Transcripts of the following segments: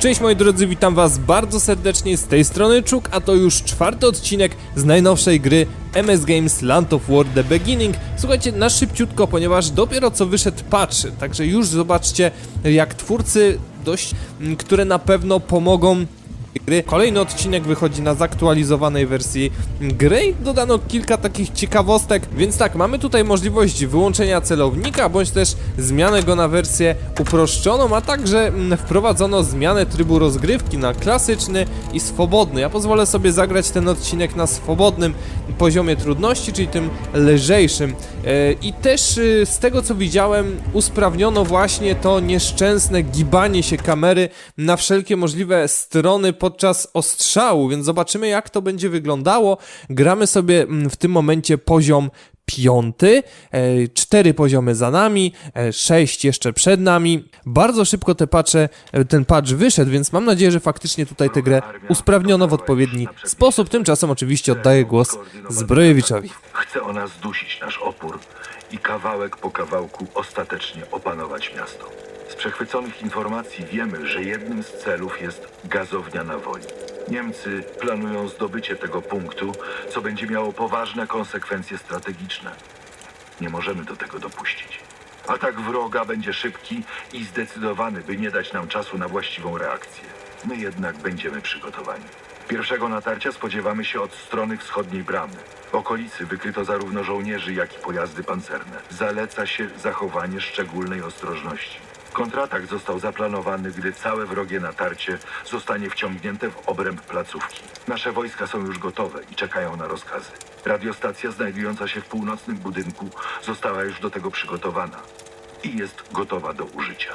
Cześć moi drodzy, witam was bardzo serdecznie z tej strony Czuk, a to już czwarty odcinek z najnowszej gry MS Games Land of War The Beginning. Słuchajcie, na szybciutko, ponieważ dopiero co wyszedł patch, także już zobaczcie jak twórcy dość, które na pewno pomogą gry. Kolejny odcinek wychodzi na zaktualizowanej wersji gry i dodano kilka takich ciekawostek, więc tak, mamy tutaj możliwość wyłączenia celownika, bądź też zmianę go na wersję uproszczoną, a także mm, wprowadzono zmianę trybu rozgrywki na klasyczny i swobodny. Ja pozwolę sobie zagrać ten odcinek na swobodnym poziomie trudności, czyli tym lżejszym. E, I też y, z tego co widziałem, usprawniono właśnie to nieszczęsne gibanie się kamery na wszelkie możliwe strony podczas ostrzału, więc zobaczymy jak to będzie wyglądało. Gramy sobie mm, w tym momencie poziom piąty, e, cztery poziomy za nami, e, sześć jeszcze przed nami. Bardzo szybko te patche, e, ten patch wyszedł, więc mam nadzieję, że faktycznie tutaj tę grę usprawniono w odpowiedni sposób. Tymczasem oczywiście oddaję głos Zbrojewiczowi. Chce ona zdusić nasz opór i kawałek po kawałku ostatecznie opanować miasto. Z przechwyconych informacji wiemy, że jednym z celów jest gazownia na woli. Niemcy planują zdobycie tego punktu, co będzie miało poważne konsekwencje strategiczne. Nie możemy do tego dopuścić. Atak wroga będzie szybki i zdecydowany, by nie dać nam czasu na właściwą reakcję. My jednak będziemy przygotowani. Pierwszego natarcia spodziewamy się od strony wschodniej bramy. Okolicy wykryto zarówno żołnierzy, jak i pojazdy pancerne. Zaleca się zachowanie szczególnej ostrożności. Kontratak został zaplanowany, gdy całe wrogie natarcie zostanie wciągnięte w obręb placówki. Nasze wojska są już gotowe i czekają na rozkazy. Radiostacja znajdująca się w północnym budynku została już do tego przygotowana i jest gotowa do użycia.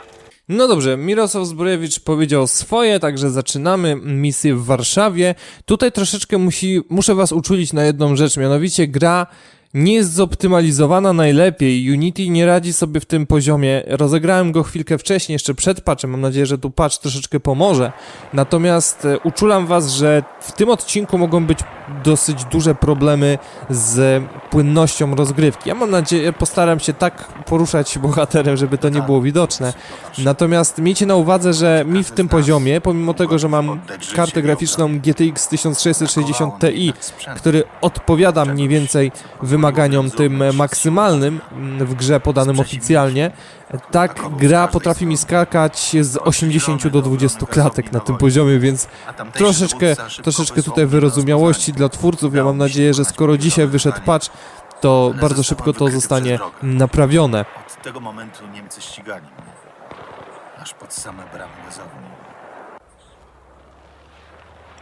No dobrze, Mirosław Zbrojewicz powiedział swoje, także zaczynamy misję w Warszawie. Tutaj troszeczkę musi, muszę was uczulić na jedną rzecz, mianowicie gra nie jest zoptymalizowana najlepiej. Unity nie radzi sobie w tym poziomie. Rozegrałem go chwilkę wcześniej, jeszcze przed patchem. Mam nadzieję, że tu patch troszeczkę pomoże. Natomiast e, uczulam was, że w tym odcinku mogą być dosyć duże problemy z płynnością rozgrywki. Ja mam nadzieję, postaram się tak poruszać bohaterem, żeby to nie było widoczne. Natomiast miejcie na uwadze, że mi w tym poziomie, pomimo tego, że mam kartę graficzną GTX 1660 Ti, który odpowiada mniej więcej wymaganiom tym maksymalnym w grze podanym oficjalnie, tak gra potrafi mi skakać z 80 do 20 klatek na tym poziomie, więc troszeczkę, troszeczkę tutaj wyrozumiałości dla twórców. Ja mam nadzieję, że skoro dzisiaj wyszedł patch, to bardzo szybko to zostanie naprawione. Od tego momentu Niemcy ścigali mnie. Aż pod same bramy gazowni.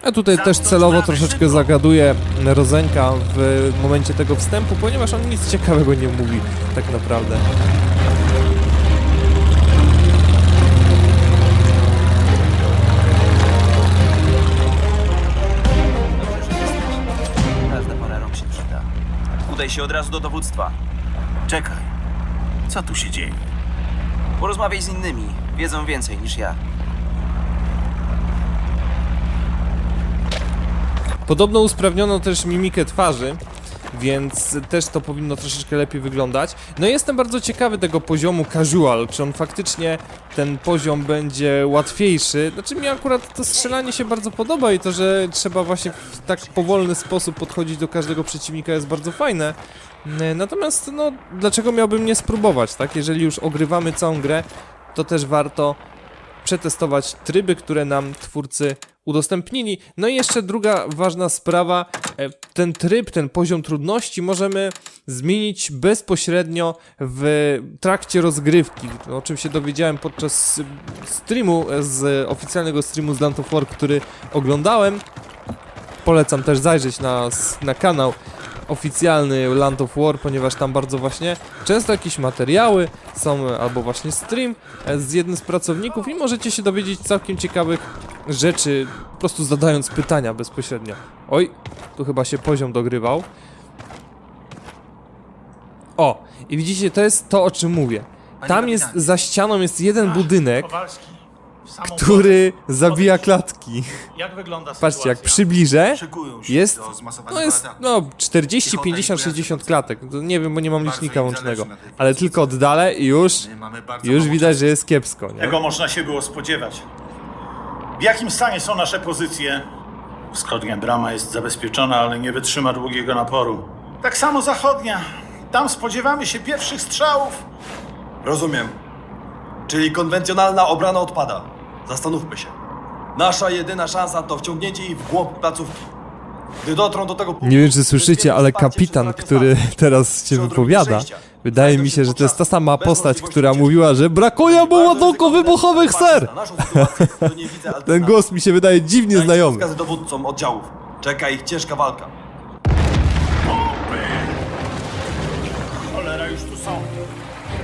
A tutaj też celowo troszeczkę zagaduje Rozenka w momencie tego wstępu, ponieważ on nic ciekawego nie mówi tak naprawdę. Każda rąk się przyda. Udaj się od razu do dowództwa. Czekaj. Co tu się dzieje? Porozmawiaj z innymi. Wiedzą więcej niż ja. Podobno usprawniono też mimikę twarzy, więc też to powinno troszeczkę lepiej wyglądać. No i jestem bardzo ciekawy tego poziomu casual, czy on faktycznie ten poziom będzie łatwiejszy. Znaczy mi akurat to strzelanie się bardzo podoba i to, że trzeba właśnie w tak powolny sposób podchodzić do każdego przeciwnika jest bardzo fajne. Natomiast no, dlaczego miałbym nie spróbować, tak? Jeżeli już ogrywamy całą grę, to też warto przetestować tryby, które nam twórcy udostępnili. No i jeszcze druga ważna sprawa, e, ten tryb, ten poziom trudności możemy zmienić bezpośrednio w trakcie rozgrywki, o czym się dowiedziałem podczas streamu, e, z oficjalnego streamu z Land of War, który oglądałem. Polecam też zajrzeć na, na kanał oficjalny Land of War, ponieważ tam bardzo właśnie często jakieś materiały są, e, albo właśnie stream z jednym z pracowników i możecie się dowiedzieć całkiem ciekawych rzeczy, po prostu zadając pytania bezpośrednio. Oj, tu chyba się poziom dogrywał. O, i widzicie, to jest to, o czym mówię. Tam jest, za ścianą jest jeden budynek, Kowalski. w samą który zabija klatki. porę. Jak wygląda Patrzcie, jak sytuacja? przybliżę, Szykują się jest, do zmasowanego no jest, ataku. no 40, 50, 60 klatek. To Nie wiem, bo nie mam licznika łącznego. Ale tylko oddalę i już, My mamy bardzo już mało widać, że jest kiepsko, nie? Tego można się było spodziewać. W jakim stanie są nasze pozycje? Wschodnia brama jest zabezpieczona, ale nie wytrzyma długiego naporu. Tak samo zachodnia. Tam spodziewamy się pierwszych strzałów. Rozumiem. Czyli konwencjonalna obrona odpada. Zastanówmy się. Nasza jedyna szansa to wciągnięcie ich w głąb placówki. Gdy dotrą do tego punktu... Nie wiem, czy słyszycie, ale kapitan, który teraz się wypowiada, wydaje mi się że to jest ta sama postać, która mówiła, że brakuje mu ładunków wybuchowych, ser! Ten głos mi się wydaje dziwnie znajomy. dowódcom oddziałów. Czeka ich ciężka walka. Cholera, już tu są.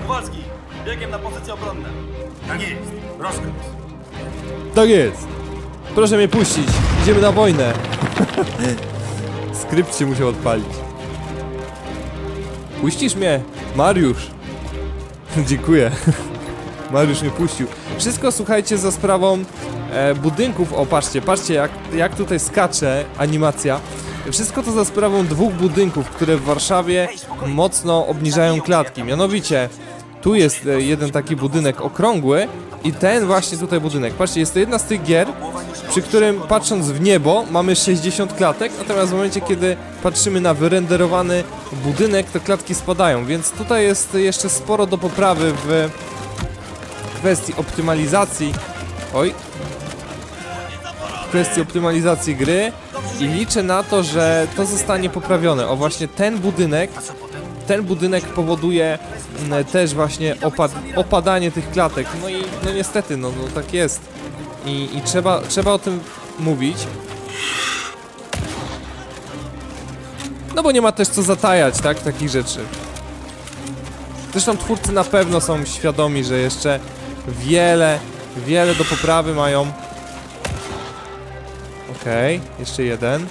Kowalski, biegiem na pozycje obronne. Tak jest. Rozkaz. Tak jest. Proszę mnie puścić. Idziemy na wojnę. Skrypt się musiał odpalić. Puścisz mnie, Mariusz. Dziękuję. Mariusz mnie puścił. Wszystko słuchajcie za sprawą e, budynków. O, patrzcie, patrzcie jak, jak tutaj skacze animacja. Wszystko to za sprawą dwóch budynków, które w Warszawie mocno obniżają klatki. Mianowicie, tu jest e, jeden taki budynek okrągły i ten właśnie tutaj budynek. Patrzcie, jest to jedna z tych gier, przy którym patrząc w niebo mamy 60 klatek, natomiast w momencie kiedy patrzymy na wyrenderowany budynek, to klatki spadają, więc tutaj jest jeszcze sporo do poprawy w kwestii optymalizacji. Oj. W kwestii optymalizacji gry i liczę na to, że to zostanie poprawione. O właśnie ten budynek ten budynek powoduje mm, też właśnie opad opadanie tych klatek. No i no niestety, no, no tak jest. I, i trzeba, trzeba o tym mówić. No bo nie ma też co zatajać, tak, takich rzeczy. Zresztą twórcy na pewno są świadomi, że jeszcze wiele, wiele do poprawy mają. Okej, jeszcze jeden.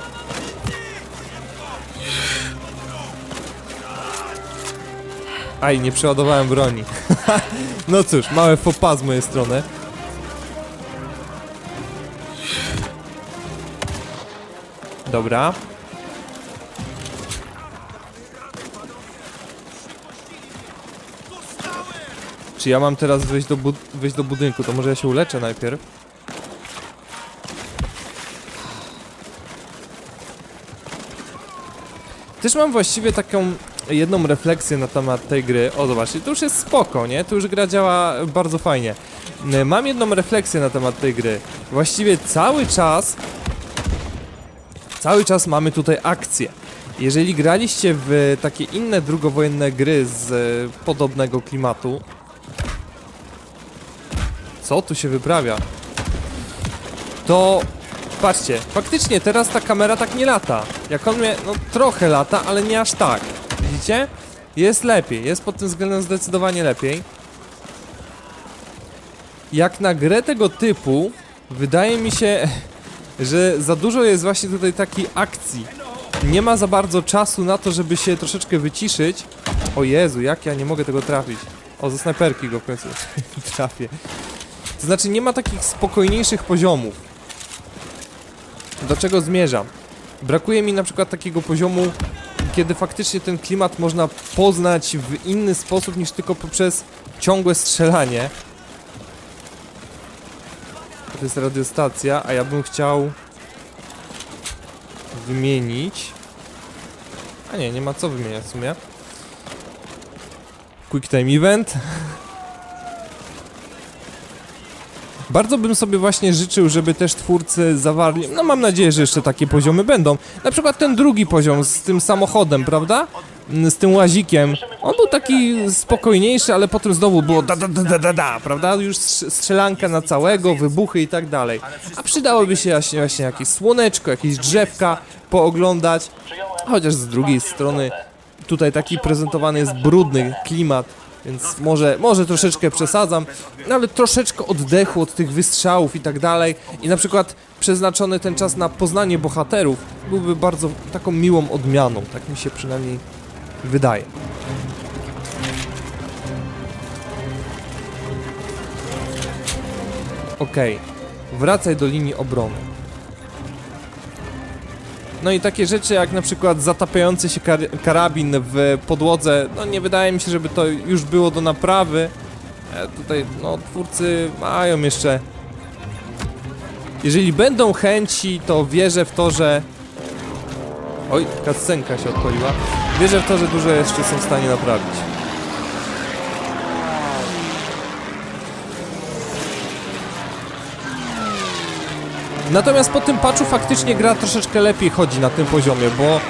Aj, nie przeładowałem broni. no cóż, małe pas z mojej strony. Dobra. Czy ja mam teraz wejść do, do budynku? To może ja się uleczę najpierw. Też mam właściwie taką jedną refleksję na temat tej gry. O, zobaczcie, to już jest spoko, nie? Tu już gra działa bardzo fajnie. N- Mam jedną refleksję na temat tej gry. Właściwie cały czas cały czas mamy tutaj akcję. Jeżeli graliście w takie inne drugowojenne gry z podobnego klimatu, co tu się wyprawia? To patrzcie, faktycznie teraz ta kamera tak nie lata. Jak on mnie, no trochę lata, ale nie aż tak. Widzicie? Jest lepiej, jest pod tym względem zdecydowanie lepiej. Jak na grę tego typu, wydaje mi się, że za dużo jest właśnie tutaj takiej akcji. Nie ma za bardzo czasu na to, żeby się troszeczkę wyciszyć. O Jezu, jak ja nie mogę tego trafić. O, ze snajperki go w końcu trafię. To znaczy nie ma takich spokojniejszych poziomów. Do czego zmierzam? Brakuje mi na przykład takiego poziomu, kiedy faktycznie ten klimat można poznać w inny sposób niż tylko poprzez ciągłe strzelanie. To jest radiostacja, a ja bym chciał wymienić. A nie, nie ma co wymieniać w sumie. Quick Time Event. Bardzo bym sobie właśnie życzył, żeby też twórcy zawarli, no mam nadzieję, że jeszcze takie poziomy będą. Na przykład ten drugi poziom z tym samochodem, prawda? Z tym łazikiem. On był taki spokojniejszy, ale potem znowu było da da da da da, da prawda? Już strz- strzelanka na całego, wybuchy i tak dalej. A przydałoby się właśnie, właśnie jakieś słoneczko, jakieś drzewka pooglądać. Chociaż z drugiej strony tutaj taki prezentowany jest brudny klimat, więc może, może troszeczkę przesadzam, no ale troszeczkę oddechu od tych wystrzałów i tak dalej. I na przykład przeznaczony ten czas na poznanie bohaterów byłby bardzo taką miłą odmianą, tak mi się przynajmniej wydaje. Okej, wracaj do linii obrony. No i takie rzeczy jak na przykład zatapiający się kar karabin w podłodze, no nie wydaje mi się, żeby to już było do naprawy. E, tutaj, no, twórcy mają jeszcze jeżeli będą chęci, to wierzę w to, że... Oj, kascenka się odpaliła. Wierzę w to, że dużo jeszcze są w stanie naprawić. Natomiast po tym patchu faktycznie gra troszeczkę lepiej chodzi na tym poziomie, bo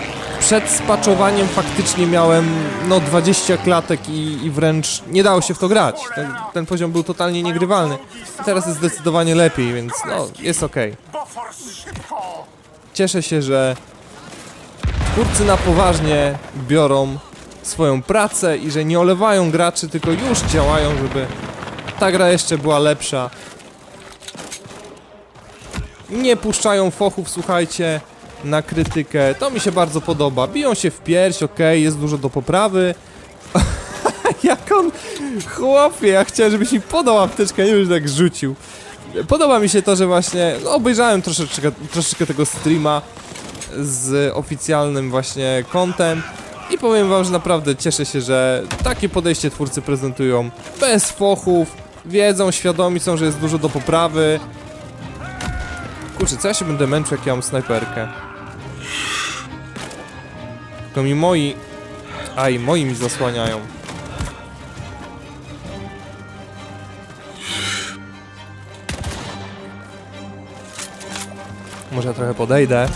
przed spaczowaniem faktycznie miałem no 20 klatek i, i wręcz nie dało się w to grać. Ten, ten poziom był totalnie niegrywalny. Teraz jest zdecydowanie lepiej, więc no jest okej. Cieszę się, że twórcy na poważnie biorą swoją pracę i że nie olewają graczy, tylko już działają, żeby ta gra jeszcze była lepsza. Nie puszczają fochów, słuchajcie, na krytykę. To mi się bardzo podoba. Biją się w pierś, okej, jest dużo do poprawy. Jak on... Chłopie, ja chciałem, żebyś mi podał apteczkę, nie już tak rzucił. Podoba mi się to, że właśnie no, obejrzałem troszeczkę, troszeczkę tego streama z oficjalnym właśnie kontem i powiem wam, że naprawdę cieszę się, że takie podejście twórcy prezentują bez fochów, wiedzą, świadomi są, że jest dużo do poprawy. Kurczę, co ja się będę męczył, jak ja mam snajperkę? To mi moi... Aj, moi mi zasłaniają. Może ja trochę podejdę.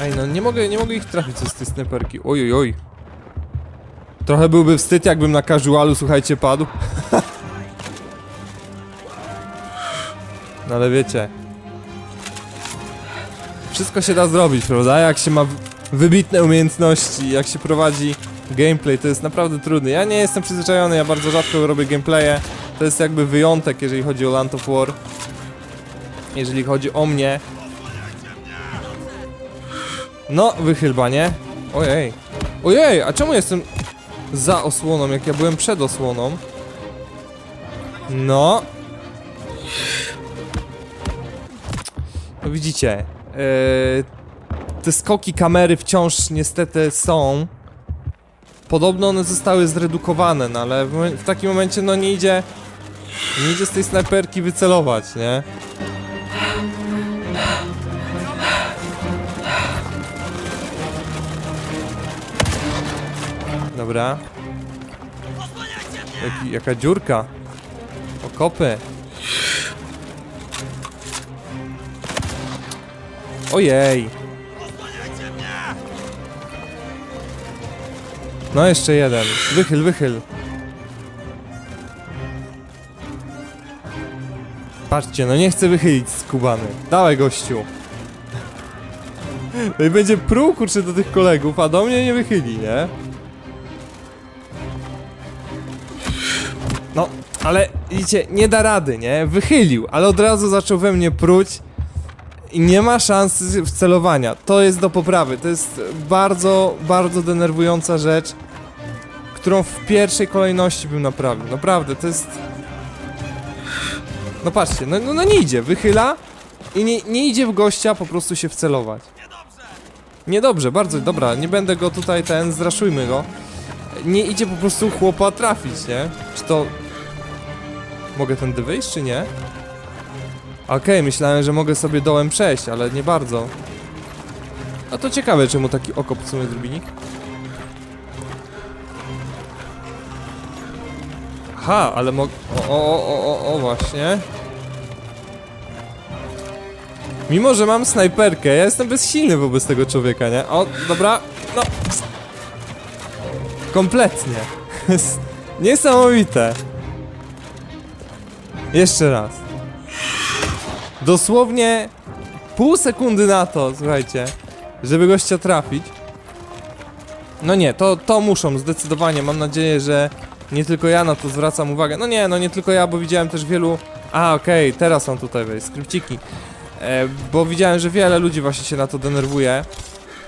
Ej, no nie mogę, nie mogę ich trafić z tej snajperki. Oj, oj, oj. Trochę byłby wstyd, jakbym na casualu, słuchajcie, padł. no ale wiecie. Wszystko się da zrobić, prawda? Jak się ma wybitne umiejętności, jak się prowadzi gameplay, to jest naprawdę trudne. Ja nie jestem przyzwyczajony, ja bardzo rzadko robię gameplaye. To jest jakby wyjątek, jeżeli chodzi o Land of War. Jeżeli chodzi o mnie. No, wy chyba, nie? Ojej. Ojej, a czemu jestem za osłoną, jak ja byłem przed osłoną? No. No widzicie, yy, te skoki kamery wciąż niestety są. Podobno one zostały zredukowane, no ale w, w takim momencie no nie idzie, nie idzie z tej snajperki wycelować, nie? Dobra. Jaki, jaka dziurka. Okopy. Ojej. No jeszcze jeden. Wychyl, wychyl. Patrzcie, no nie chcę wychylić skubany. Dawaj gościu. No i będzie pruł kurczę do tych kolegów, a do mnie nie wychyli, nie? No, ale widzicie, nie da rady, nie? Wychylił, ale od razu zaczął we mnie pruć i nie ma szans wcelowania. To jest do poprawy. To jest bardzo, bardzo denerwująca rzecz, którą w pierwszej kolejności bym naprawił. Naprawdę, to jest... No patrzcie, no, no, no nie idzie, wychyla i nie, nie idzie w gościa po prostu się wcelować. Niedobrze, bardzo, dobra, nie będę go tutaj ten, zraszujmy go. Nie idzie po prostu chłopa trafić, nie? Czy to... Mogę tędy wyjść, czy nie? Okej, myślałem, że mogę sobie dołem przejść, ale nie bardzo. A to ciekawe, czemu taki okop w sumie zrobili. Ha, ale mogę... O, o, o, o, o, właśnie. Mimo, że mam snajperkę, ja jestem bezsilny wobec tego człowieka, nie? O, dobra, no... Kompletnie. Niesamowite. Jeszcze raz. Dosłownie pół sekundy na to, słuchajcie, żeby gościa trafić. No nie, to, to muszą, zdecydowanie. Mam nadzieję, że nie tylko ja na to zwracam uwagę. No nie, no nie tylko ja, bo widziałem też wielu... A, okej, teraz są tutaj skrypciki. E, bo widziałem, że wiele ludzi właśnie się na to denerwuje.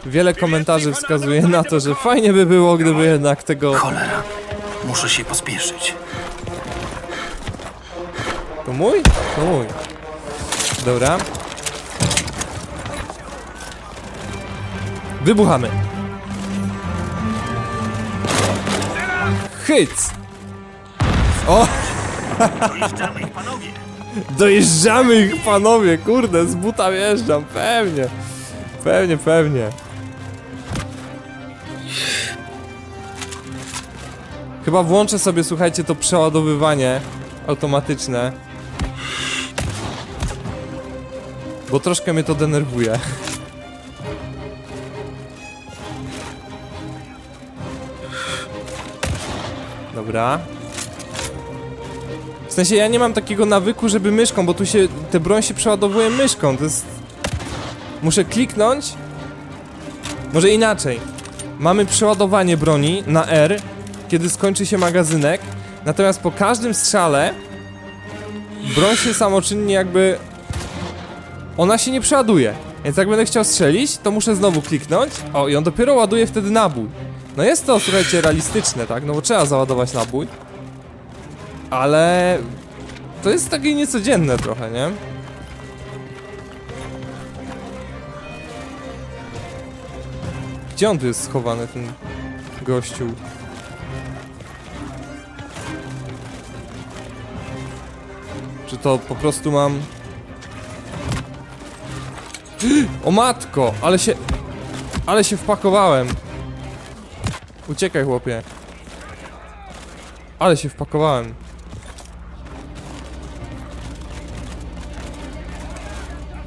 Wiele komentarzy wskazuje na to, że fajnie by było, gdyby jednak tego... Cholera. Muszę się pospieszyć. To mój? To mój. Dobra. Wybuchamy. Hyc! O! Dojeżdżamy ich, panowie! Dojeżdżamy ich, panowie, kurde, z buta wjeżdżam, pewnie. Pewnie, pewnie. Chyba włączę sobie, słuchajcie, to przeładowywanie automatyczne. Bo troszkę mnie to denerwuje. Dobra. W sensie ja nie mam takiego nawyku, żeby myszką, bo tu się, te broń się przeładowuje myszką, to jest... Muszę kliknąć. Może inaczej. Mamy przeładowanie broni na R, kiedy skończy się magazynek, natomiast po każdym strzale broń się samoczynnie jakby... Ona się nie przeładuje. Więc jak będę chciał strzelić, to muszę znowu kliknąć. O, i on dopiero ładuje wtedy nabój. No jest to, słuchajcie, realistyczne, tak? No bo trzeba załadować nabój. Ale to jest takie niecodzienne trochę, nie? Gdzie on tu jest schowany, ten gościu? Czy to po prostu mam... O matko! Ale się... Ale się wpakowałem! Uciekaj, chłopie. Ale się wpakowałem.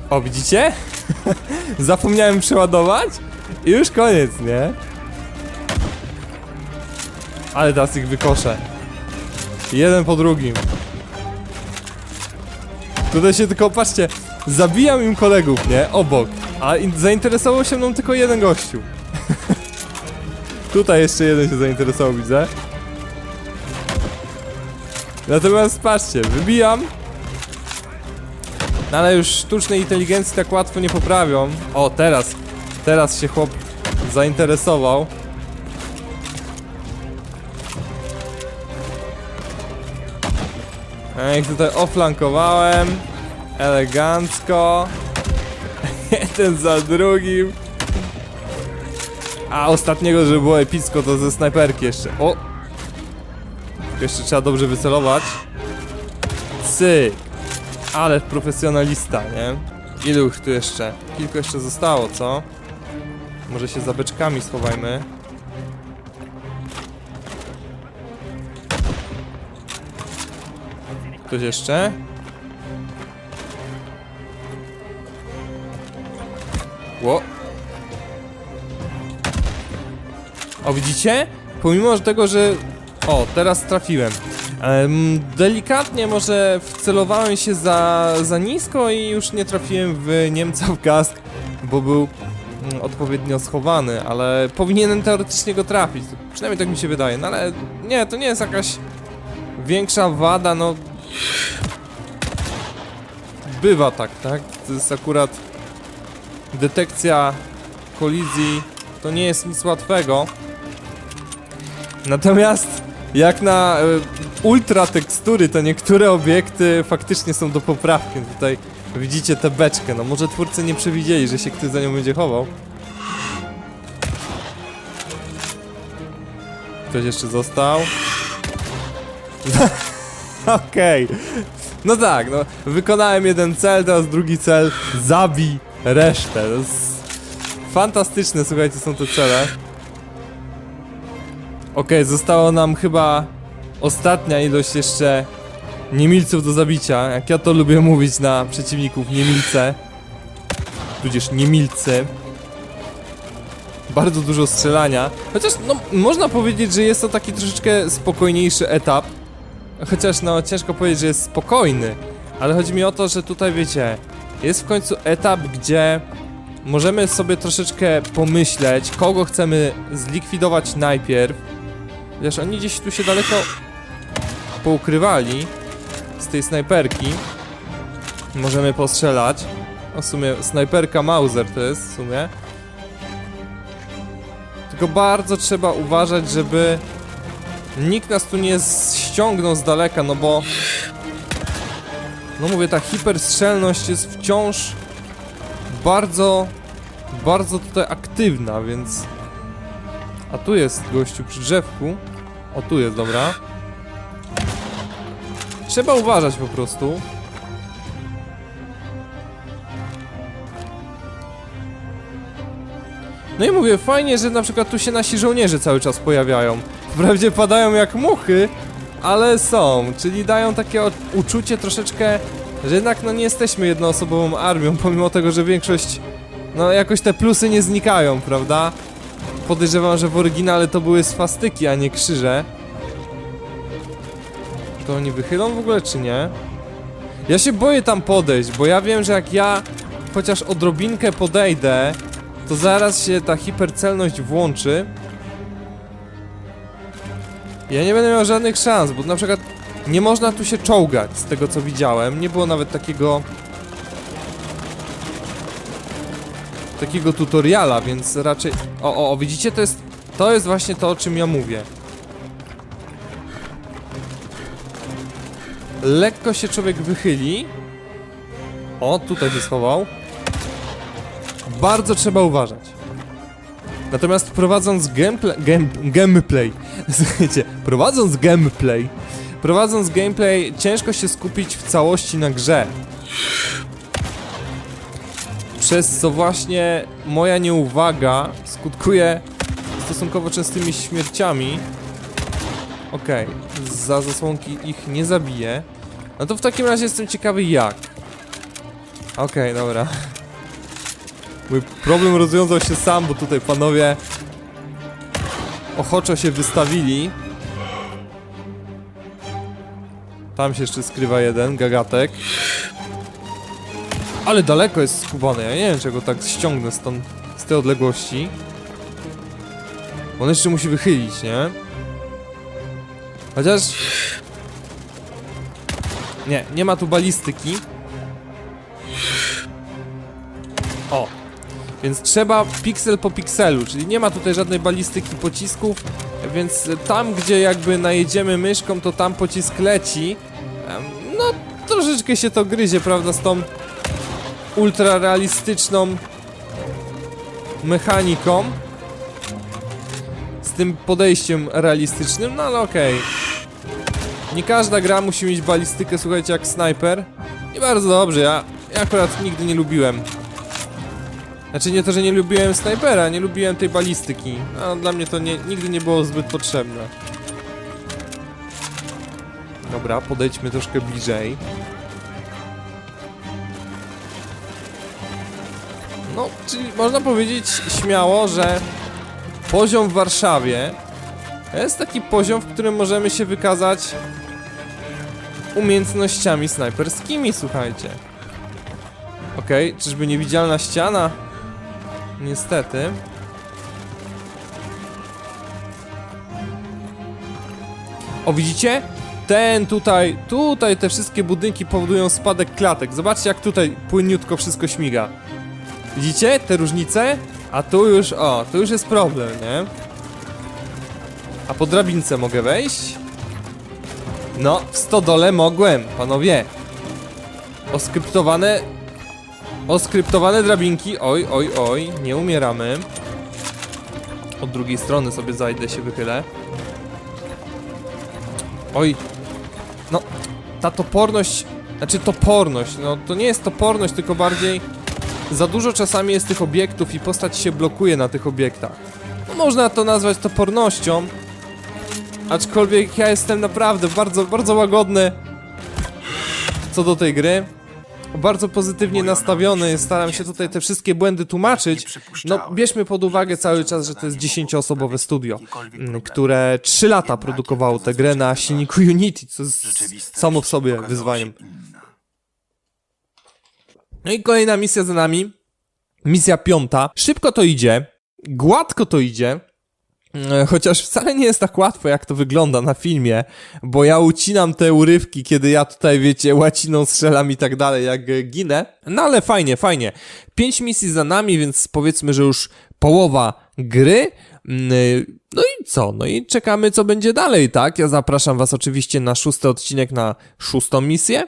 O, widzicie? Zapomniałem przeładować i już koniec, nie? Ale teraz ich wykoszę. Jeden po drugim. Tutaj się tylko, patrzcie, zabijam im kolegów, nie? Obok. A in- zainteresował się mną tylko jeden gościu. Tutaj jeszcze jeden się zainteresował, widzę. Natomiast patrzcie, wybijam. No ale już sztucznej inteligencji tak łatwo nie poprawią. O, teraz. Teraz się chłop zainteresował. Jak tutaj oflankowałem. Elegancko. Jeden za drugim. A ostatniego, żeby było epicko, to ze snajperki jeszcze. O! Jeszcze trzeba dobrze wycelować. Cyk. Ale profesjonalista, nie? Ilu ich tu jeszcze? Kilku jeszcze zostało, co? Może się za beczkami schowajmy. Ktoś jeszcze? Ło. O, widzicie? Pomimo tego, że... O, teraz trafiłem. Em, delikatnie może wcelowałem się za, za nisko i już nie trafiłem w Niemca w kask, bo był mm, odpowiednio schowany, ale powinienem teoretycznie go trafić. Przynajmniej tak mi się wydaje, no ale nie, to nie jest jakaś większa wada, no... Bywa tak, tak? To jest akurat detekcja kolizji, to nie jest nic łatwego. Natomiast jak na e, ultra tekstury, to niektóre obiekty faktycznie są do poprawki. Tutaj widzicie tę beczkę, no może twórcy nie przewidzieli, że się ktoś za nią będzie chował. Ktoś jeszcze został. Okej. No tak, no wykonałem jeden cel, teraz drugi cel. Zabij resztę. Fantastyczne, słuchajcie, są te cele. Okej, zostało nam chyba ostatnia ilość jeszcze niemilców do zabicia. Jak ja to lubię mówić na przeciwników, niemilce. Tudzież niemilcy. Bardzo dużo strzelania. Chociaż, no, można powiedzieć, że jest to taki troszeczkę spokojniejszy etap. Chociaż, no, ciężko powiedzieć, że jest spokojny. Ale chodzi mi o to, że tutaj, wiecie, jest w końcu etap, gdzie możemy sobie troszeczkę pomyśleć, kogo chcemy zlikwidować najpierw. Chociaż oni gdzieś tu się daleko poukrywali z tej snajperki. Możemy postrzelać. No w sumie snajperka Mauser to jest w sumie. Tylko bardzo trzeba uważać, żeby nikt nas tu nie ściągnął z daleka, no bo no mówię, ta hiperstrzelność jest wciąż bardzo, bardzo tutaj aktywna, więc a tu jest gościu przy drzewku. O, tu jest, dobra. Trzeba uważać po prostu. No i mówię, fajnie, że na przykład tu się nasi żołnierze cały czas pojawiają. Wprawdzie padają jak muchy, ale są, czyli dają takie uczucie troszeczkę, że jednak no nie jesteśmy jednoosobową armią, pomimo tego, że większość, no jakoś te plusy nie znikają, prawda? Podejrzewam, że w oryginale to były swastyki, a nie krzyże. To oni wychylą w ogóle, czy nie? Ja się boję tam podejść, bo ja wiem, że jak ja chociaż odrobinkę podejdę, to zaraz się ta hipercelność włączy. Ja nie będę miał żadnych szans, bo na przykład nie można tu się czołgać, z tego co widziałem. Nie było nawet takiego... Takiego tutoriala, więc raczej... O, o, o, widzicie? To jest... To jest właśnie to, o czym ja mówię. Lekko się człowiek wychyli. O, tutaj się schował. Bardzo trzeba uważać. Natomiast prowadząc gameplay, game, gameplay, słuchajcie, prowadząc gameplay, prowadząc gameplay, ciężko się skupić w całości na grze. Przez co właśnie moja nieuwaga skutkuje stosunkowo częstymi śmierciami. Okej, za zasłonki ich nie zabiję. No to w takim razie jestem ciekawy jak. Okej, dobra. Mój problem rozwiązał się sam, bo tutaj panowie ochoczo się wystawili. Tam się jeszcze skrywa jeden, gagatek. Ale daleko jest skubany, ja nie wiem czego tak ściągnę stąd, z tej odległości. On jeszcze musi wychylić, nie? Chociaż... Nie, nie ma tu balistyki. Więc trzeba piksel po pikselu, czyli nie ma tutaj żadnej balistyki pocisków, więc tam, gdzie jakby najedziemy myszką, to tam pocisk leci. No, troszeczkę się to gryzie, prawda, z tą ultra realistyczną mechaniką. Z tym podejściem realistycznym, no ale okej. Nie każda gra musi mieć balistykę, słuchajcie, jak snajper. I bardzo dobrze, ja, ja akurat nigdy nie lubiłem. Znaczy nie to, że nie lubiłem snajpera, nie lubiłem tej balistyki. A dla mnie to nie, nigdy nie było zbyt potrzebne. Dobra, podejdźmy troszkę bliżej. No, czyli można powiedzieć śmiało, że poziom w Warszawie jest taki poziom, w którym możemy się wykazać umiejętnościami snajperskimi, słuchajcie. Okej, czyżby niewidzialna ściana? Niestety. O, widzicie? Ten tutaj, tutaj te wszystkie budynki powodują spadek klatek. Zobaczcie, jak tutaj płynniutko wszystko śmiga. Widzicie te różnice? A tu już, o, tu już jest problem, nie? A po drabince mogę wejść? No, w stodole mogłem, panowie. Oskryptowane... Oskryptowane drabinki, oj, oj, oj, nie umieramy. Od drugiej strony sobie zajdę, się wychylę. Oj, no, ta toporność, znaczy toporność, no to nie jest toporność, tylko bardziej za dużo czasami jest tych obiektów i postać się blokuje na tych obiektach. No, można to nazwać topornością, aczkolwiek ja jestem naprawdę bardzo, bardzo łagodny co do tej gry. Bardzo pozytywnie nastawiony, staram się tutaj te wszystkie błędy tłumaczyć. No, bierzmy pod uwagę cały czas, że to jest 10-osobowe studio, które 3 lata produkowało tę grę na silniku Unity, co jest samo w sobie wyzwaniem. No i kolejna misja za nami. Misja piąta. Szybko to idzie, gładko to idzie. E, Chociaż wcale nie jest tak łatwo, jak to wygląda na filmie, bo ja ucinam te urywki, kiedy ja tutaj, wiecie, łaciną strzelam i tak dalej, jak e, ginę. No ale fajnie, fajnie. Pięć misji za nami, więc powiedzmy, że już połowa gry. Mm, y, No i co? No i czekamy, co będzie dalej, tak? Ja zapraszam was oczywiście na szósty odcinek, na szóstą misję.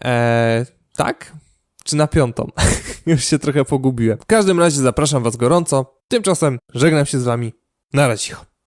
Eee, tak? Czy na piątą? Już się trochę pogubiłem. W każdym razie zapraszam was gorąco. Tymczasem żegnam się z wami. Na razie.